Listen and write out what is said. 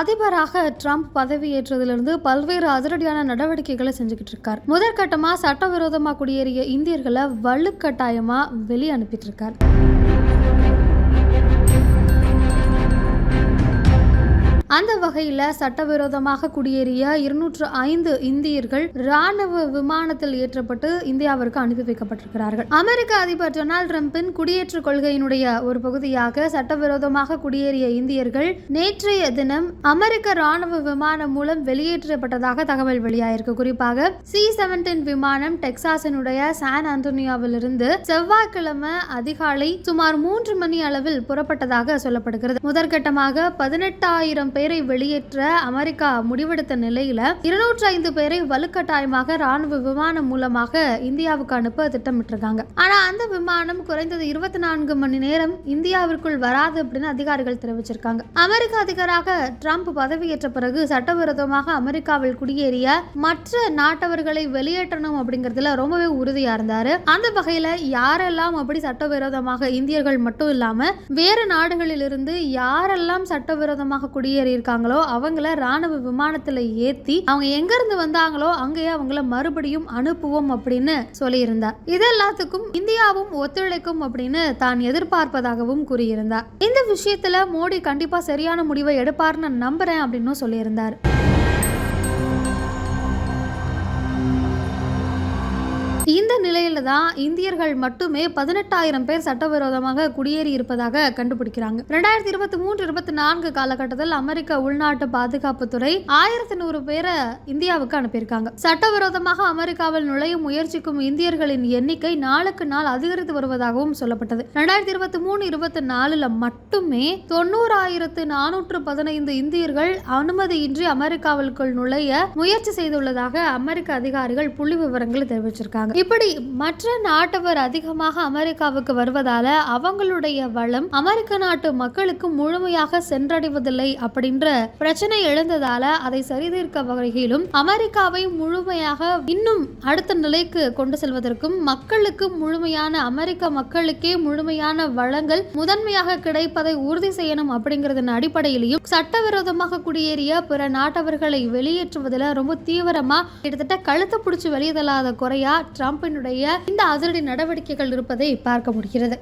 அதிபராக ட்ரம்ப் பதவியேற்றதிலிருந்து பல்வேறு அதிரடியான நடவடிக்கைகளை செஞ்சுக்கிட்டு இருக்கார். முதற்கட்டமா சட்டவிரோதமா குடியேறிய இந்தியர்களை வலுக்கட்டாயமாக வெளியே அனுப்பிட்டு இருக்கார். அந்த வகையில் சட்டவிரோதமாக குடியேறிய இருநூற்று ஐந்து இந்தியர்கள் ராணுவ விமானத்தில் ஏற்றப்பட்டு இந்தியாவிற்கு அனுப்பி வைக்கப்பட்டிருக்கிறார்கள். அமெரிக்க அதிபர் டொனால்டு ட்ரம்பின் குடியேற்ற கொள்கையினுடைய ஒரு பகுதியாக சட்டவிரோதமாக குடியேறிய இந்தியர்கள் நேற்றைய தினம் அமெரிக்க ராணுவ விமானம் மூலம் வெளியேற்றப்பட்டதாக தகவல் வெளியாயிருக்கு. குறிப்பாக சி செவன்டீன் விமானம் டெக்சாஸினுடைய சான் அந்தோனியாவிலிருந்து செவ்வாய்க்கிழமை அதிகாலை சுமார் மூன்று மணி அளவில் புறப்பட்டதாக சொல்லப்படுகிறது. முதற்கட்டமாக பதினெட்டாயிரம் பேர் வெளியேற்ற அமெரிக்கா முடிவெடுத்த நிலையில இருநூற்றி ஐந்து பேரை வலுக்கட்டாயமாக ராணுவ விமானம் மூலமாக இந்தியாவுக்கு அனுப்ப திட்டமிட்டிருக்காங்க. ஆனா அந்த விமானம் குறைந்தது இருபத்தி நான்கு மணி நேரம் இந்தியாவிற்குள் வராது அப்படின்னு அதிகாரிகள் தெரிவிச்சிருக்காங்க. அமெரிக்க அதிபராக ட்ரம்ப் பதவியேற்ற பிறகு சட்டவிரோதமாக அமெரிக்காவில் குடியேறிய மற்ற நாட்டவர்களை வெளியேற்றணும் அப்படிங்கிறதுல ரொம்பவே உறுதியா இருந்தாரு. அந்த வகையில யாரெல்லாம் அப்படி சட்டவிரோதமாக இந்தியர்கள் மட்டும் இல்லாம வேறு நாடுகளிலிருந்து யாரெல்லாம் சட்டவிரோதமாக குடியேறி இருக்காங்களோ அவங்கள ராணுவ விமானத்துல ஏத்தி அவங்க எங்க இருந்து வந்தாங்களோ அங்கேயே அவங்கள மறுபடியும் அனுப்புவோம் அப்படின்னு சொல்லியிருந்தார். இது எல்லாத்துக்கும் இந்தியாவும் ஒத்துழைக்கும் அப்படின்னு தான் எதிர்பார்ப்பதாகவும் கூறியிருந்தார். இந்த விஷயத்துல மோடி கண்டிப்பா சரியான முடிவை எடுப்பார்னு நம்புறேன் அப்படின்னு சொல்லியிருந்தார். தான் இந்தியர்கள் மட்டுமே பதினெட்டாயிரம் பேர் சட்டவிரோதமாக குடியேறி இருப்பதாக கண்டுபிடிக்கிறாங்க. ரெண்டாயிரத்தி இருபத்தி மூன்று இருபத்தி நான்கு காலகட்டத்தில் அமெரிக்க உள்நாட்டு பாதுகாப்புத்துறை ஆயிரத்தி நூறு பேரை இந்தியாவுக்கு அனுப்பியிருக்காங்க. சட்டவிரோதமாக அமெரிக்காவில் நுழைய முயற்சிக்கும் இந்தியர்களின் எண்ணிக்கை நாளுக்கு நாள் அதிகரித்து வருவதாகவும் சொல்லப்பட்டது. ரெண்டாயிரத்தி இருபத்தி மூணு இருபத்தி நாலுல மட்டுமே தொண்ணூறாயிரத்து நானூற்று பதினைந்து இந்தியர்கள் அனுமதியின்றி அமெரிக்காவிற்குள் நுழைய முயற்சி செய்துள்ளதாக அமெரிக்க அதிகாரிகள் புள்ளி விவரங்களை தெரிவிச்சிருக்காங்க. இப்படி மற்ற நாட்டவர் அதிகமாக அமெரிக்காவுக்கு வருவதால அவங்களுடைய வளம் அமெரிக்க நாட்டு மக்களுக்கு முழுமையாக சென்றடைவதில்லை அப்படின்ற பிரச்சனை எழுந்ததால அதை சரிதீர்க்க வகையிலும் அமெரிக்காவை முழுமையாக இன்னும் அடுத்த நிலைக்கு கொண்டு செல்வதற்கும் மக்களுக்கு முழுமையான அமெரிக்க மக்களுக்கே முழுமையான வளங்கள் முதன்மையாக கிடைப்பதை உறுதி செய்யணும் அப்படிங்கறதன் அடிப்படையிலையும் சட்டவிரோதமாக குடியேறிய பிற நாட்டவர்களை வெளியேற்றுவதில் ரொம்ப தீவிரமா கிட்டத்தட்ட கழுத்தை பிடிச்சி வெளியே தள்ளாத குறையா ட்ரம்பினுடைய இந்த அதிரடி நடவடிக்கைகள் இருப்பதை பார்க்க முடிகிறது.